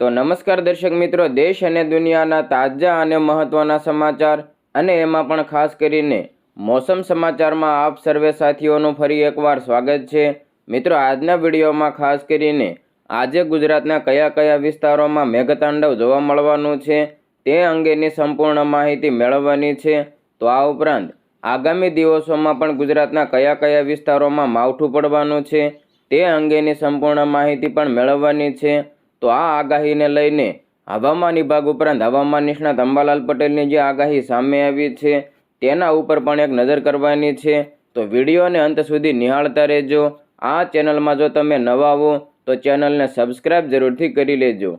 તો નમસ્કાર દર્શક મિત્રો, દેશ અને દુનિયાના તાજા અને મહત્ત્વના સમાચાર અને એમાં પણ ખાસ કરીને મોસમ સમાચારમાં આપ સર્વે સાથીઓનું ફરી એકવાર સ્વાગત છે. મિત્રો, આજના વિડીયોમાં ખાસ કરીને આજે ગુજરાતના કયા કયા વિસ્તારોમાં મેઘતાંડવ જોવા મળવાનું છે તે અંગેની સંપૂર્ણ માહિતી મેળવવાની છે. તો આ ઉપરાંત આગામી દિવસોમાં પણ ગુજરાતના કયા કયા વિસ્તારોમાં માવઠું પડવાનું છે તે અંગેની સંપૂર્ણ માહિતી પણ મેળવવાની છે. તો આ આગાહીને લઈને હવામાન વિભાગ ઉપરાંત હવામાન નિષ્ણાત અંબાલાલ પટેલની જે આગાહી સામે આવી છે, તેના ઉપર પણ એક નજર કરવાની છે. તો વિડીયોને અંત સુધી નિહાળતા રહેજો. આ ચેનલમાં જો તમે નવા હો, તો ચેનલને સબસ્ક્રાઇબ જરૂરથી કરી લેજો.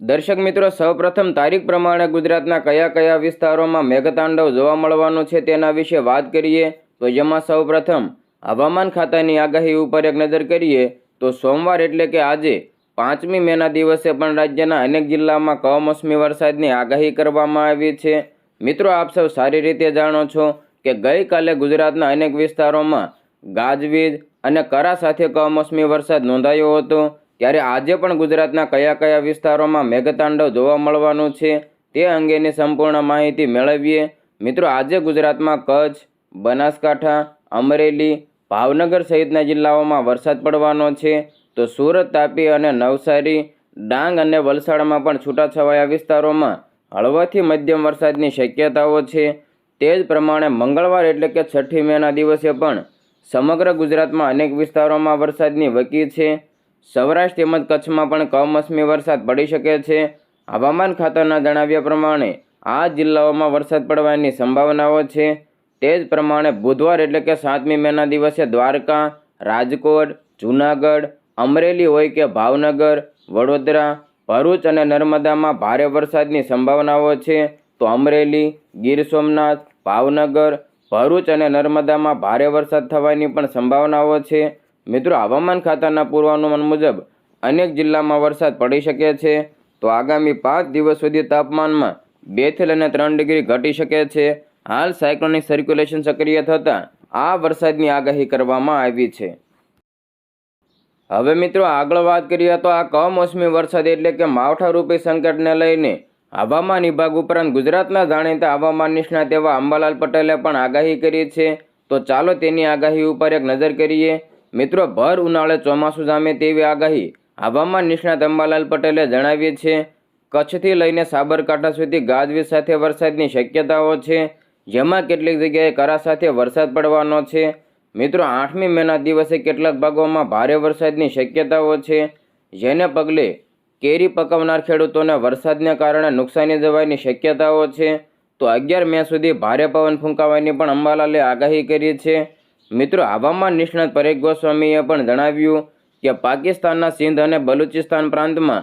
દર્શક મિત્રો, સૌપ્રથમ તારીખ પ્રમાણે ગુજરાતના કયા કયા વિસ્તારોમાં મેઘતાંડવ જોવા મળવાનું છે તેના વિશે વાત કરીએ. તો જેમાં સૌપ્રથમ હવામાન ખાતાની આગાહી ઉપર એક નજર કરીએ. તો સોમવાર એટલે કે આજે પાંચમી મેના દિવસે પણ રાજ્યના અનેક જિલ્લામાં કમોસમી વરસાદની આગાહી કરવામાં આવી છે. મિત્રો, આપ સૌ સારી રીતે જાણો છો કે ગઈકાલે ગુજરાતના અનેક વિસ્તારોમાં ગાજવીજ અને કરા સાથે કમોસમી વરસાદ નોંધાયો હતો. ત્યારે આજે પણ ગુજરાતના કયા કયા વિસ્તારોમાં મેઘતાંડવ જોવા મળવાનું છે તે અંગેની સંપૂર્ણ માહિતી મેળવીએ. મિત્રો, આજે ગુજરાતમાં કચ્છ, બનાસકાંઠા, અમરેલી ભાવનગર સહિતના જિલ્લાઓમાં વરસાદ પડવાનો છે. તો સુરત, તાપી અને નવસારી, ડાંગ અને વલસાડમાં પણ છૂટાછવાયા વિસ્તારોમાં હળવાથી મધ્યમ વરસાદની શક્યતાઓ છે. તે જ પ્રમાણે મંગળવાર એટલે કે છઠ્ઠી મેના દિવસે પણ સમગ્ર ગુજરાતમાં અનેક વિસ્તારોમાં વરસાદની વકી છે. સૌરાષ્ટ્ર તેમજ કચ્છમાં પણ કમોસમી વરસાદ પડી શકે છે. હવામાન ખાતાના જણાવ્યા પ્રમાણે આ જિલ્લાઓમાં વરસાદ પડવાની સંભાવનાઓ છે. તે જ પ્રમાણે બુધવાર એટલે કે સાતમી મેના દિવસે દ્વારકા, રાજકોટ, જૂનાગઢ, અમરેલી હોય કે ભાવનગર, વડોદરા, ભરૂચ અને નર્મદામાં ભારે વરસાદની સંભાવનાઓ છે, તો અમરેલી, ગીર સોમનાથ, ભાવનગર, ભરૂચ અને નર્મદામાં ભારે વરસાદ થવાની પણ સંભાવનાઓ છે. મિત્રો, હવામાન ખાતાના પૂર્વાનુમાન મુજબ અનેક જિલ્લામાં વરસાદ પડી શકે છે, તો આગામી પાંચ દિવસ સુધી તાપમાનમાં બેથી લઈને ત્રણ ડિગ્રી ઘટી શકે છે. હાલ સાયક્લોનિક સર્ક્યુલેશન સક્રિય થતાં આ વરસાદની આગાહી કરવામાં આવી છે. હવે મિત્રો આગળ વાત કરીએ તો આ કમોસમી વરસાદ એટલે કે માવઠારૂપી સંકટને લઈને હવામાન વિભાગ ઉપરાંત ગુજરાતના જાણીતા હવામાન નિષ્ણાત એવા અંબાલાલ પટેલે પણ આગાહી કરી છે. તો ચાલો તેની આગાહી ઉપર એક નજર કરીએ. મિત્રો ભર ઉનાળે ચોમાસું જામે તેવી આગાહી હવામાન નિષ્ણાત અંબાલાલ પટેલે જણાવી છે. કચ્છથી લઈને સાબરકાંઠા સુધી ગાજવીજ સાથે વરસાદની શક્યતાઓ છે. જેમાં કેટલીક જગ્યાએ કરા સાથે વરસાદ પડવાનો છે. મિત્રો, આઠમી મેના દિવસે કેટલાક ભાગોમાં ભારે વરસાદની શક્યતાઓ છે. જેને પગલે કેરી પકવનાર ખેડૂતોને વરસાદને કારણે નુકસાની જવાની શક્યતાઓ છે. તો અગિયાર મે સુધી ભારે પવન ફૂંકાવાની પણ અંબાલાલે આગાહી કરી છે. મિત્રો, હવામાન નિષ્ણાત પરેખ ગોસ્વામીએ પણ જણાવ્યું કે પાકિસ્તાનના સિંધ અને બલુચિસ્તાન પ્રાંતમાં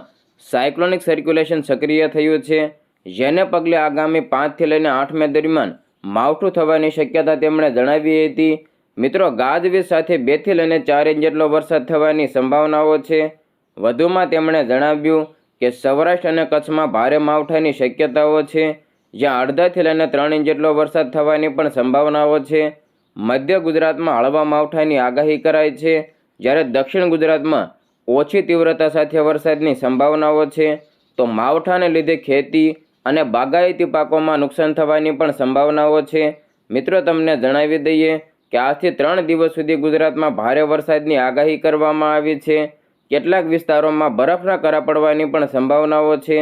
સાયક્લોનિક સર્ક્યુલેશન સક્રિય થયું છે. જેને પગલે આગામી પાંચથી લઈને આઠ મે દરમિયાન માવઠું થવાની શક્યતા તેમણે જણાવી હતી. મિત્રો ગાજવીજ સાથે બેથી લઈને ચાર ઇંચ જેટલો વરસાદ થવાની સંભાવનાઓ છે. વધુમાં તેમણે જણાવ્યું કે સૌરાષ્ટ્ર અને કચ્છમાં ભારે માવઠાની શક્યતાઓ છે. જ્યાં અડધાથી લઈને ત્રણ ઇંચ જેટલો વરસાદ થવાની પણ સંભાવનાઓ છે. મધ્ય ગુજરાતમાં હળવા માવઠાની આગાહી કરાઈ છે. જ્યારે દક્ષિણ ગુજરાતમાં ઓછી તીવ્રતા સાથે વરસાદની સંભાવનાઓ છે. તો માવઠાને લીધે ખેતી અને બાગાયતી પાકોમાં નુકસાન થવાની પણ સંભાવનાઓ છે. મિત્રો, તમને જણાવી દઈએ કે આજથી ત્રણ દિવસ સુધી ગુજરાતમાં ભારે વરસાદની આગાહી કરવામાં આવી છે. કેટલાક વિસ્તારોમાં બરફના કરા પડવાની પણ સંભાવનાઓ છે.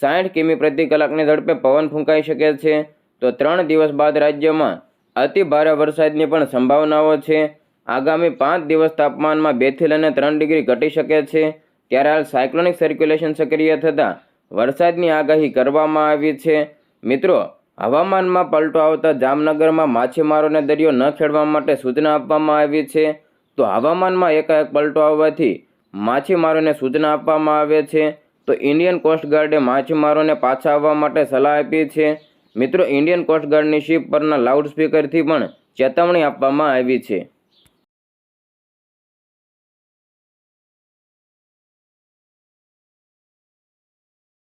સાઠ કિમી પ્રતિ કલાકની ઝડપે પવન ફૂંકાઈ શકે છે. તો ત્રણ દિવસ બાદ રાજ્યમાં અતિ ભારે વરસાદની પણ સંભાવનાઓ છે. આગામી પાંચ દિવસ તાપમાનમાં બેથી લઈને ત્રણ ડિગ્રી ઘટી શકે છે. ત્યારે હાલ સાયક્લોનિક સર્ક્યુલેશન સક્રિય થતાં વરસાદની આગાહી કરવામાં આવી છે. મિત્રો, હવામાનમાં પલટો આવતા જામનગરમાં માછીમારોને દરિયો ન ખેડવા માટે સૂચના આપવામાં આવી છે. તો હવામાનમાં એકાએક પલટો આવવાથી માછીમારોને સૂચના આપવામાં આવે છે. તો ઇન્ડિયન કોસ્ટગાર્ડે માછીમારોને પાછા આવવા માટે સલાહ આપી છે. મિત્રો, ઇન્ડિયન કોસ્ટગાર્ડની શિપ પરના લાઉડસ્પીકરથી પણ ચેતવણી આપવામાં આવી છે.